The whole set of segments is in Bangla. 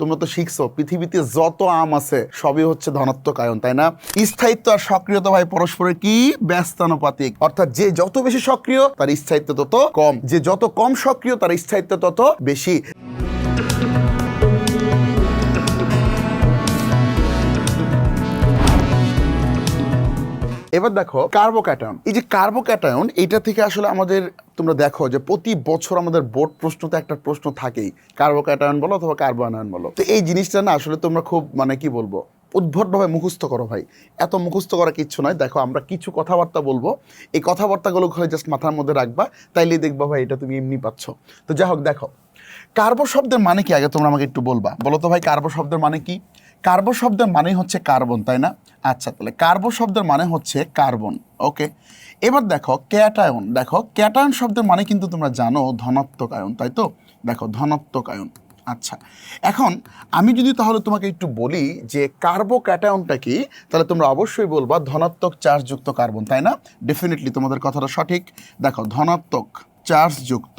তোমরা তো শিখছো, পৃথিবীতে যত আম আছে, সবই হচ্ছে ধনাত্মক আয়ন, তাই না? স্থায়িত্ব আর সক্রিয়তা ভাই পরস্পরের কি? ব্যস্তানুপাতিক। অর্থাৎ যে যত বেশি সক্রিয়, তার স্থায়িত্ব তত কম। যে যত কম সক্রিয়, তার স্থায়িত্ব তত বেশি। এবার দেখো কার্বোক্যাটায়ন এই যে কার্বোক্যাটায়ন এটা থেকে আসলে আমাদের তোমরা দেখো যে প্রতি বছর আমাদের বোর্ড প্রশ্ন তো একটা প্রশ্ন থাকেই কার্বোক্যাটায়ন বলো অথবা কার্বোয়ানায়ন বলো। তো এই জিনিসটা না আসলে তোমরা খুব মানে কি বলব, উদ্ভটভাবে মুখস্থ করো ভাই। এত মুখস্থ করা কিচ্ছু নয় দেখো আমরা কিছু কথাবার্তা বলব, এই কথাবার্তাগুলো ঘরে জাস্ট মাথার মধ্যে রাখবা তাইলে দেখবা ভাই এটা তুমি এমনি পাচ্ছ। তো যাই হোক, দেখো কার্বো শব্দের মানে কি? আগে তোমরা আমাকে একটু বলবা। বলো তো ভাই কার্বো শব্দের মানে কি? কার্বো শব্দের মানে হচ্ছে কার্বন, তাই না? আচ্ছা তাহলে কার্বো শব্দের মানে হচ্ছে কার্বন, ওকে? এবার দেখো, ক্যাটায়ন দেখো, ক্যাটায়ন শব্দের মানে কিন্তু তোমরা জানো ধনাত্মক আয়ন, তাই তো? দেখো, ধনাত্মক আয়ন আচ্ছা। এখন আমি যদি তাহলে তোমাকে একটু বলি যে কার্বো ক্যাটায়নটা কি, তাহলে তোমরা অবশ্যই বলবা ধনাত্মক চার্জযুক্ত কার্বন, তাই না? ডেফিনেটলি তোমাদের কথাটা সঠিক। দেখো, ধনাত্মক চার্জযুক্ত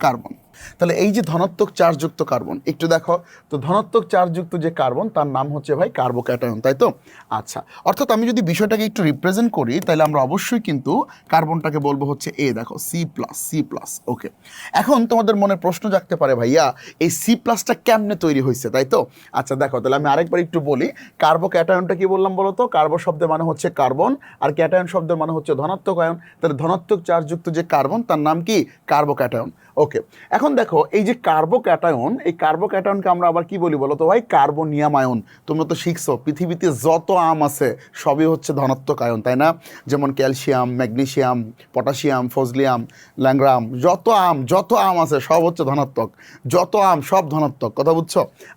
কার্বন। তাহলে এই যে ধনাত্মক চার্জযুক্ত কার্বন, একটু দেখো, তো ধনাত্মক চার্জযুক্ত যে কার্বন, তার নাম হচ্ছে ভাই কার্বোক্যাটায়ন, তাই তো? আচ্ছা অর্থাৎ আমি যদি বিষয়টাকে একটু রিপ্রেজেন্ট করি, তাহলে আমরা অবশ্যই কিন্তু কার্বনটাকে বলব হচ্ছে এ দেখো C plus C plus okay এখন তোমাদের মনে প্রশ্ন জাগতে পারে ভাইয়া, এই সি প্লাসটা কেমনে তৈরি হয়েছে, তাই তো? আচ্ছা দেখো, তাহলে আমি আরেকবার একটু বলি কার্বো ক্যাটায়নটা কি বললাম বলো তো? কার্বো শব্দের মানে হচ্ছে কার্বন, আর ক্যাটায়ন শব্দের মানে হচ্ছে ধনাত্মক আয়ন, তাহলে ধনাত্মক চার্জযুক্ত যে কার্বন, তার নাম কি? কার্বো ক্যাটায়ন ওকে এখন দেখো, এই যে কার্বো ক্যাটায়ন এই কার্বো ক্যাটায়নকে আমরা আবার কি বলি বলো তো ভাই? কার্বোনিয়াম আয়ন তোমরা তো শিখছো, পৃথিবীতে যত আম আছে, সবই হচ্ছে ধনাত্মক আয়ন, তাই না? যেমন ক্যালসিয়াম, ম্যাগনেসিয়াম, পটাশিয়াম, ফজলিয়াম ল্যাংগ্রাম যত আম যত আম আছে, সব হচ্ছে ধনাত্মক। যত আম, সব ধনাত্মক, কথা বুঝছ?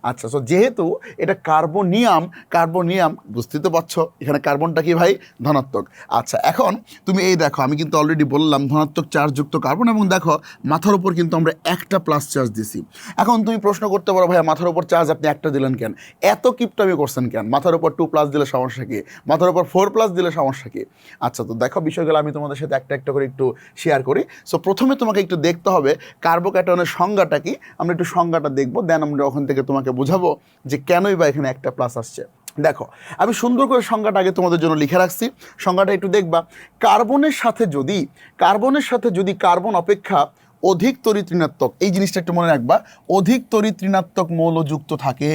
আচ্ছা তো যেহেতু এটা কার্বোনিয়াম কার্বোনিয়াম বুঝতে তো পারছ, এখানে কার্বনটা কি ভাই? ধনাত্মক। আচ্ছা এখন তুমি এই দেখো, আমি কিন্তু অলরেডি বললাম ধনাত্মক চার্জযুক্ত কার্বন, এবং দেখো, মাথার উপর কিন্তু আমরা একটা প্লাস চার্জ দিছি। এখন তুমি প্রশ্ন করতে পারো, ভাইয়া, মাথার উপর চার্জ আপনি একটা দিলেন কেন? এত কিপটামি করছেন কেন? মাথার উপর টু প্লাস দিলে সমস্যা কি? মাথার উপর ফোর প্লাস দিলে সমস্যা কি? আচ্ছা তো দেখো বিষয়গুলো আমি তোমাদের সাথে একটা একটা করে একটু শেয়ার করি। সো প্রথমে তোমাকে একটু দেখতে হবে কার্বোক্যাটনের সংজ্ঞাটা কি। আমরা একটু সংজ্ঞাটা দেখব দেন আমরা ওখান থেকে তোমাকে বোঝাবো যে কেনই বা এখানে একটা প্লাস আসছে। দেখো, আমি সুন্দর করে সংজ্ঞাটা আগে তোমাদের জন্য লিখে রাখছি। সংজ্ঞাটা একটু দেখবা। কার্বনের সাথে যদি, কার্বনের সাথে যদি কার্বন অপেক্ষা অধিক তরিতৃণাত্মক, এই জিনিসটা একটু মনে রাখবা, অধিক তরিতৃণাত্মক মৌলযুক্ত থাকে,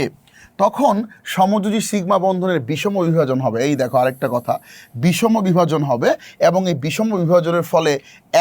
তখন সমযোজী সিগমা বন্ধনের বিষম বিভাজন হবে। এই দেখো আরেকটা কথা, বিষম বিভাজন হবে এবং এই বিষম বিভাজনের ফলে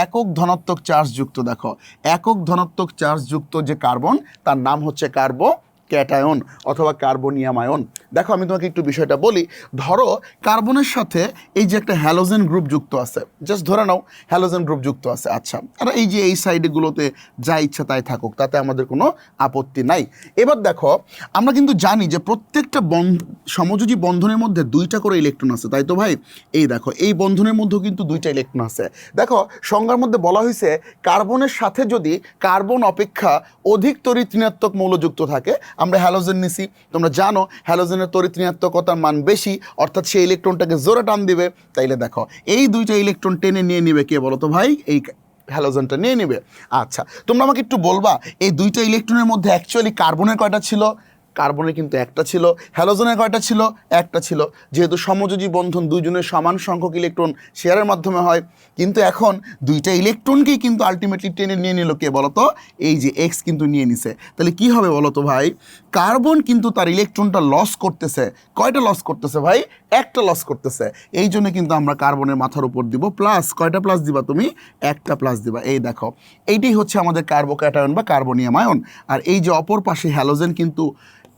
একক ধনাত্মক চার্জ যুক্ত, দেখো, একক ধনাত্মক চার্জ যুক্ত যে কার্বন, তার নাম হচ্ছে কার্বো ক্যাটায়ন অথবা কার্বোনিয়াম আয়ন দেখো, আমি তোমাকে একটু বিষয়টা বলি। ধরো, কার্বনের সাথে এই যে একটা হ্যালোজেন গ্রুপ যুক্ত আছে জাস্ট ধরে নাও, হ্যালোজেন গ্রুপ যুক্ত আছে। আচ্ছা আর এই যে এই সাইডগুলোতে যা ইচ্ছা তাই থাকুক, তাতে আমাদের কোনো আপত্তি নাই। এবার দেখো, আমরা কিন্তু জানি যে প্রত্যেকটা বন্ধ সমযোজী বন্ধনের মধ্যে দুইটা করে ইলেকট্রন আছে, তাই তো ভাই? এই দেখো, এই বন্ধনের মধ্যেও কিন্তু দুইটা ইলেকট্রন আছে। দেখো, সংজ্ঞার মধ্যে বলা হয়েছে, কার্বনের সাথে যদি কার্বন অপেক্ষা অধিক তরিতৃণাত্মক মৌলযুক্ত থাকে আমরা হ্যালোজেন নিছি। তোমরা জানো হ্যালোজেনের তরিতৃণাত্মকতার মান বেশি, অর্থাৎ সেই ইলেকট্রনটাকে জোরে টান দিবে। তাইলে দেখো, এই দুইটা ইলেকট্রন টেনে নিয়ে নিবে কে বলো তো ভাই? এই হ্যালোজেনটা নিয়ে নিবে। আচ্ছা তোমরা আমাকে একটু বলবা, এই দুইটা ইলেকট্রনের মধ্যে অ্যাকচুয়ালি কার্বনের কয়টা ছিল? কার্বনের কিন্তু একটা ছিল, হ্যালোজেনের কয়টা ছিল? একটা ছিল। যেহেতু সমযোজী বন্ধন দুইজনের সমান সংখ্যক ইলেকট্রন শেয়ারের মাধ্যমে হয়, কিন্তু এখন দুইটা ইলেকট্রনকেই কিন্তু আলটিমেটলি টেনে নিয়ে নিল কে বলতো? এই যে এক্স কিন্তু নিয়ে নিছে। তাহলে কি হবে বলতো ভাই? কার্বন কিন্তু তার ইলেকট্রনটা লস করতেছে। কয়টা লস করতেছে ভাই? একটা লস করতেছে। এই জন্য কিন্তু আমরা কার্বনের মাথার উপর দিব প্লাস কয়টা প্লাস দিবা তুমি? একটা প্লাস দিবা। এই দেখো, এইটাই হচ্ছে আমাদের কার্বোক্যাটায়ন বা কার্বনিয়াম আয়ন আর এই যে অপর পাশে হ্যালোজেন কিন্তু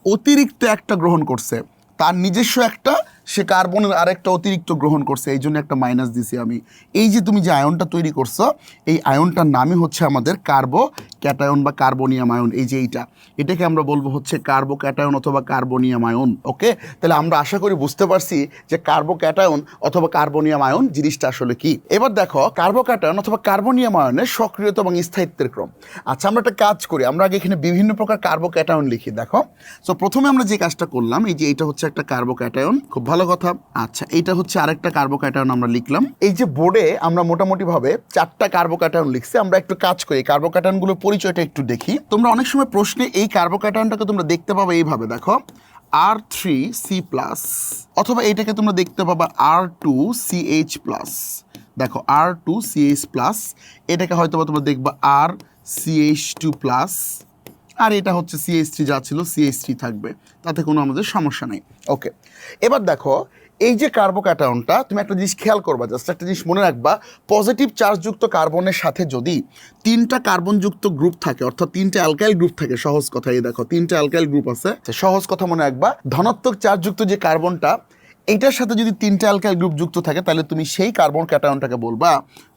অতিরিক্ত একটা গ্রহণ করছে। তার নিজস্ব একটা সে কার্বনের আরেকটা অতিরিক্ত গ্রহণ করছে, এই জন্য একটা মাইনাস দিছি আমি। এই যে তুমি যে আয়নটা তৈরি করছ, এই আয়নটার নামই হচ্ছে আমাদের কার্বো ক্যাটায়ন বা কার্বোনিয়াম আয়ন এই যে এইটা। এটাকে আমরা বলব হচ্ছে কার্বো ক্যাটায়ন অথবা কার্বনিয়াম আয়ন ওকে তাহলে আমরা আশা করি বুঝতে পারছি যে কার্বো ক্যাটায়ন অথবা কার্বনিয়াম আয়ন জিনিসটা আসলে কি। এবার দেখো কার্বো ক্যাটায়ন অথবা কার্বনিয়াম আয়নের সক্রিয়তা এবং স্থায়িত্বের ক্রম। আচ্ছা আমরা একটা কাজ করি, আমরা আগে এখানে বিভিন্ন প্রকার কার্বো ক্যাটায়ন লিখি, দেখো। সো প্রথমে আমরা যে কাজটা করলাম, এই যে এটা হচ্ছে একটা কার্বো ক্যাটায়ন খুব ভালো কথা। আচ্ছা এইটা হচ্ছে আরেকটা কার্বোক্যাটায়ন আমরা লিখলাম। এই যে বোর্ডে আমরা মোটামুটি ভাবে চারটা কার্বোক্যাটায়ন লিখছি, আমরা একটু কাজ করি। কার্বোক্যাটায়নগুলোর পরিচয়টা একটু দেখি। তোমরা অনেক সময় প্রশ্নে এই কার্বোক্যাটায়নটাকে তোমরা দেখতে পাবে এইভাবে, দেখো। আর থ্রি সি প্লাস অথবা এইটাকে তোমরা দেখতে পাবা আর টু সিএইচ প্লাস দেখো আর টু সিএইচ প্লাস এটাকে হয়তো বা তোমরা দেখবা আর সিএইচ টু প্লাস আর এটা হচ্ছে সিএইচ থ্রি যা ছিল সিএইচ থ্রি থাকবে। তাতে কোনো আমাদের সমস্যা নেই। ওকে এবার দেখো, এই যে কার্বোক্যাটায়নটা তুমি একটা জিনিস খেয়াল করবা জাস্ট একটা জিনিস মনে রাখবা পজিটিভ চার্জযুক্ত কার্বনের সাথে যদি তিনটা কার্বনযুক্ত গ্রুপ থাকে, অর্থাৎ তিনটে অ্যালকাইল গ্রুপ থাকে, সহজ কথা এই দেখো, তিনটা অ্যালকাইল গ্রুপ আছে সহজ কথা মনে রাখবা, ধনাত্মক চার্জযুক্ত যে কার্বনটা এইটার সাথে যদি তিনটা অ্যালকাইল গ্রুপ যুক্ত থাকে, তাহলে তুমি সেই কার্বন ক্যাটায়নটাকে বলবা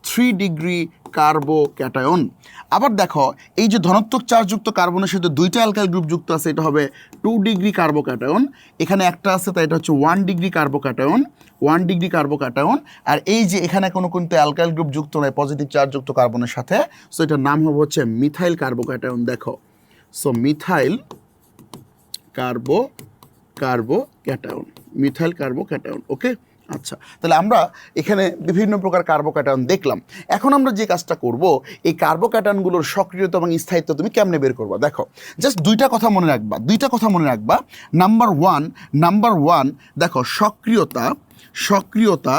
থ্রি ডিগ্রি কার্বো ক্যাটায়ন আবার দেখো, এই যে ধনাত্মক চার্জযুক্ত কার্বনের সাথে দুইটা অ্যালকাইল গ্রুপ যুক্ত আছে, এটা হবে টু ডিগ্রি কার্বো ক্যাটায়ন এখানে একটা আছে তাই এটা হচ্ছে one degree carbocation one degree carbocation আর এই যে এখানে কোনো কিন্তু অ্যালকাইল গ্রুপ যুক্ত নয় পজিটিভ চার্জযুক্ত কার্বনের সাথে সো এটার নাম হবে হচ্ছে মিথাইল কার্বো ক্যাটায়ন দেখো। So methyl carbo carbocation methyl carbocation okay আচ্ছা তাহলে আমরা এখানে বিভিন্ন প্রকার কার্বো ক্যাটায়ন দেখলাম। এখন আমরা যে কাজটা করব, এই কার্বো ক্যাটায়নগুলোর সক্রিয়তা এবং স্থায়িত্ব তুমি কেমনে বের করবা? দেখো জাস্ট দুইটা কথা মনে রাখবা, দুইটা কথা মনে রাখবা। নাম্বার ওয়ান নাম্বার ওয়ান দেখো, সক্রিয়তা সক্রিয়তা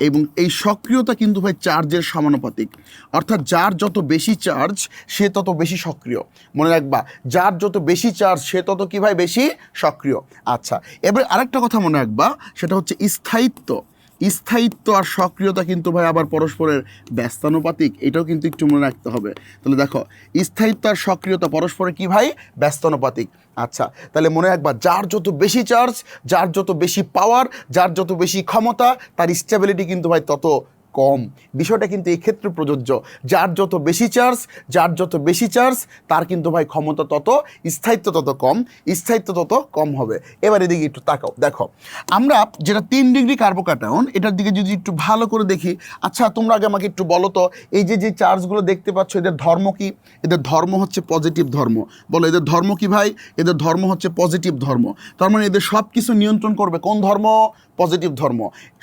এবং এই সক্রিয়তা কিন্তু ভাই চার্জের সমানুপাতিক। অর্থাৎ যার যত বেশি চার্জ, সে তত বেশি সক্রিয়। মনে রাখবা, যার যত বেশি চার্জ, সে তত কী ভাই বেশি সক্রিয়। আচ্ছা এবারে আরেকটা কথা মনে রাখবা, সেটা হচ্ছে স্থায়িত্ব। স্থায়িত্ব আর সক্রিয়তা কিন্তু ভাই আবার পরস্পরের ব্যস্তানুপাতিক, এটাও কিন্তু একটু মনে রাখতে হবে। তাহলে দেখো, স্থায়িত্ব আর সক্রিয়তা পরস্পরে কি ভাই? ব্যস্তানুপাতিক। আচ্ছা তাহলে মনে রাখবা, যার যত বেশি চার্জ, যার যত বেশি পাওয়ার যার যত বেশি ক্ষমতা, তার স্টেবিলিটি কিন্তু ভাই তত কম। বিষয়টা কিন্তু এই ক্ষেত্রে প্রযোজ্য। যার যত বেশি চার্জ যার যত বেশি চার্জ তার কিন্তু ভাই ক্ষমতা তত, স্থায়িত্ব তত কম, স্থায়িত্ব তত কম হবে। এবার এদিকে একটু তাকাও, দেখো। আমরা যেটা তিন ডিগ্রি কার্বোকাটায়ন এটার দিকে যদি একটু ভালো করে দেখি আচ্ছা তোমরা আগে আমাকে একটু বলো তো, এই যে যে চার্জগুলো দেখতে পাচ্ছ, এদের ধর্ম কি? এদের ধর্ম হচ্ছে পজিটিভ ধর্ম। বলো, এদের ধর্ম কি ভাই? এদের ধর্ম হচ্ছে পজিটিভ ধর্ম। তার মানে এদের সব কিছু নিয়ন্ত্রণ করবে কোন ধর্ম? পজিটিভ ধর্ম।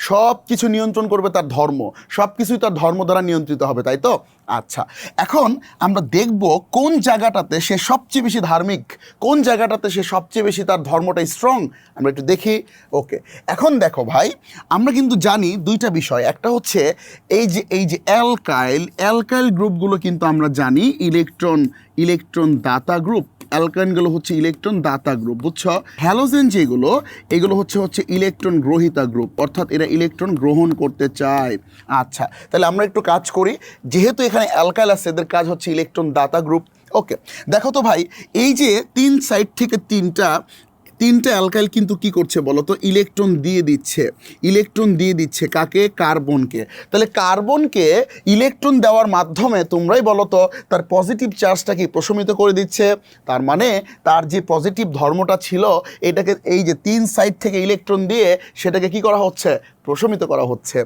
সব কিছু নিয়ন্ত্রণ করবে তার ধর্ম। সব কিছুই তার ধর্ম দ্বারা নিয়ন্ত্রিত হবে, তাই তো? আচ্ছা এখন আমরা দেখব কোন জায়গাটাতে সে সবচেয়ে বেশি ধার্মিক, কোন জায়গাটাতে সে সবচেয়ে বেশি তার ধর্মটা স্ট্রং আমরা একটু দেখি ওকে এখন দেখো ভাই, আমরা কিন্তু জানি দুইটা বিষয়। একটা হচ্ছে এই যে এই যে অ্যালকাইল অ্যালকাইল গ্রুপগুলো কিন্তু আমরা জানি ইলেকট্রন ইলেকট্রন দাতা গ্রুপ অ্যালকাইনগুলো হচ্ছে ইলেকট্রন দাতা গ্রুপ, বুঝছ? হ্যালোজেন যেগুলো, এগুলো হচ্ছে হচ্ছে ইলেকট্রন গ্রহিতা গ্রুপ, অর্থাৎ এরা ইলেকট্রন গ্রহণ করতে চায়। আচ্ছা তাহলে আমরা একটু কাজ করি। যেহেতু এখানে অ্যালকাইল আছে, এদের কাজ হচ্ছে ইলেকট্রন দাতা গ্রুপ। ওকে, দেখো তো ভাই, এই যে তিন সাইড থেকে তিনটা তিনটা অ্যালকাইল কিন্তু কি করছে বলো তো? ইলেকট্রন দিয়ে দিচ্ছে। ইলেকট্রন দিয়ে দিচ্ছে কাকে? কার্বনকে। তাহলে কার্বনকে ইলেকট্রন দেওয়ার মাধ্যমে তোমরাই বলো তো, তার পজিটিভ চার্জটা কি প্রশমিত করে দিচ্ছে? তার মানে তার যে পজিটিভ ধর্মটা ছিল, এটাকে এই যে তিন সাইড থেকে ইলেকট্রন দিয়ে সেটাকে কি করা হচ্ছে? প্রশমিত করা হচ্ছে।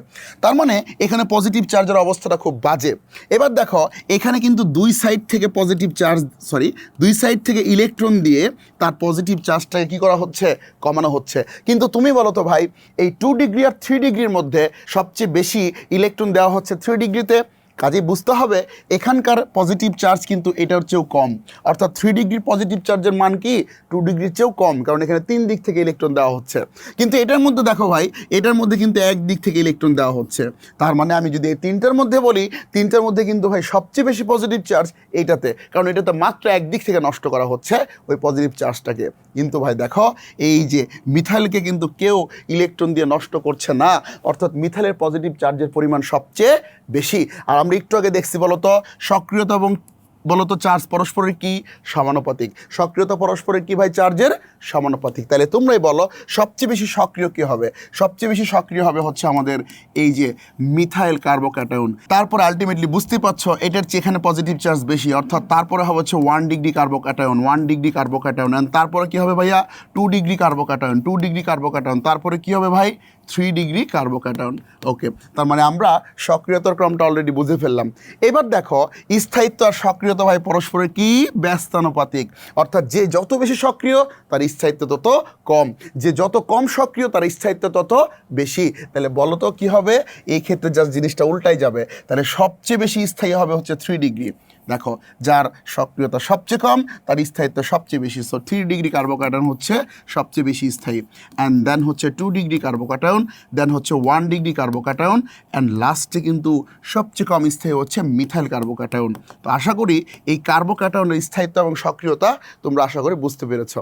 তার মানে এখানে পজিটিভ চার্জের অবস্থাটা খুব বাজে। এবার দেখো, এখানে কিন্তু দুই সাইড থেকে পজিটিভ চার্জ সরি দুই সাইড থেকে ইলেকট্রন দিয়ে তার পজিটিভ চার্জটাকে কি করা হচ্ছে? কমানো হচ্ছে। কিন্তু তুমি বলো তো ভাই, এই টু ডিগ্রি আর থ্রি ডিগ্রির মধ্যে সবচেয়ে বেশি ইলেকট্রন দেওয়া হচ্ছে থ্রি ডিগ্রিতে কাজেই বুঝতে হবে, এখানকার পজিটিভ চার্জ কিন্তু এটার চেয়েও কম। অর্থাৎ থ্রি ডিগ্রি পজিটিভ চার্জের মান কি? টু ডিগ্রির চেয়েও কম, কারণ এখানে তিন দিক থেকে ইলেকট্রন দেওয়া হচ্ছে। কিন্তু এটার মধ্যে দেখো ভাই, এটার মধ্যে কিন্তু এক দিক থেকে ইলেকট্রন দেওয়া হচ্ছে। তার মানে আমি যদি এই তিনটার মধ্যে বলি, তিনটার মধ্যে কিন্তু ভাই সবচেয়ে বেশি পজিটিভ চার্জ এইটাতে কারণ এটাতে মাত্র একদিক থেকে নষ্ট করা হচ্ছে ওই পজিটিভ চার্জটাকে কিন্তু ভাই দেখো, এই যে মিথাইলকে কিন্তু কেউ ইলেকট্রন দিয়ে নষ্ট করছে না, অর্থাৎ মিথাইলের পজিটিভ চার্জের পরিমাণ সবচেয়ে বেশি। আর আমরা একটু আগে দেখছি বলতো, সক্রিয়তা এবং বলতো চার্জ পরস্পরের কি? সমানুপাতিক। সক্রিয়তা পরস্পরের কি ভাই চার্জের সমানুপাতিক। তাহলে তোমরাই বলো, সবচেয়ে বেশি সক্রিয় কি হবে? সবচেয়ে বেশি সক্রিয় হবে হচ্ছে আমাদের এই যে মিথাইল কার্বোক্যাটায়ন তারপর আলটিমেটলি বুঝতে পারছ, এটার চেয়ে এখানে পজিটিভ চার্জ বেশি। অর্থাৎ তারপরে হবে হচ্ছে one degree carbocation one degree carbocation তারপরে কি হবে ভাইয়া? Two degree carbocation two degree carbocation তারপরে কি হবে ভাই? থ্রি ডিগ্রি কার্বোক্যাটায়ন ওকে তার মানে আমরা সক্রিয়তার ক্রমটা অলরেডি বুঝে ফেললাম। এবার দেখো, স্থায়িত্ব আর সক্রিয়তা ভাই পরস্পরের কি ব্যস্তানুপাতিক? অর্থাৎ যে যত বেশি সক্রিয়, তার স্থায়িত্ব তত কম। যে যত কম সক্রিয়, তার স্থায়িত্ব তত বেশি। তাহলে বলো তো কী হবে? এই ক্ষেত্রে যা জিনিসটা উল্টাই যাবে। তাহলে সবচেয়ে বেশি স্থায়ী হবে হচ্ছে থ্রি ডিগ্রি দেখো, যার সক্রিয়তা সবচেয়ে কম, তার স্থায়িত্ব সবচেয়ে বেশি। সো থ্রি ডিগ্রি কার্বোকাটায়ন হচ্ছে সবচেয়ে বেশি স্থায়ী। অ্যান্ড দেন হচ্ছে টু ডিগ্রি কার্বোকাটায়ন দেন হচ্ছে ওয়ান ডিগ্রি কার্বোকাটায়ন অ্যান্ড লাস্টে কিন্তু সবচেয়ে কম স্থায়ী হচ্ছে মিথাইল কার্বোকাটায়ন তো আশা করি এই কার্বোকাটায়নের স্থায়িত্ব এবং সক্রিয়তা তোমরা আশা করি বুঝতে পেরেছ।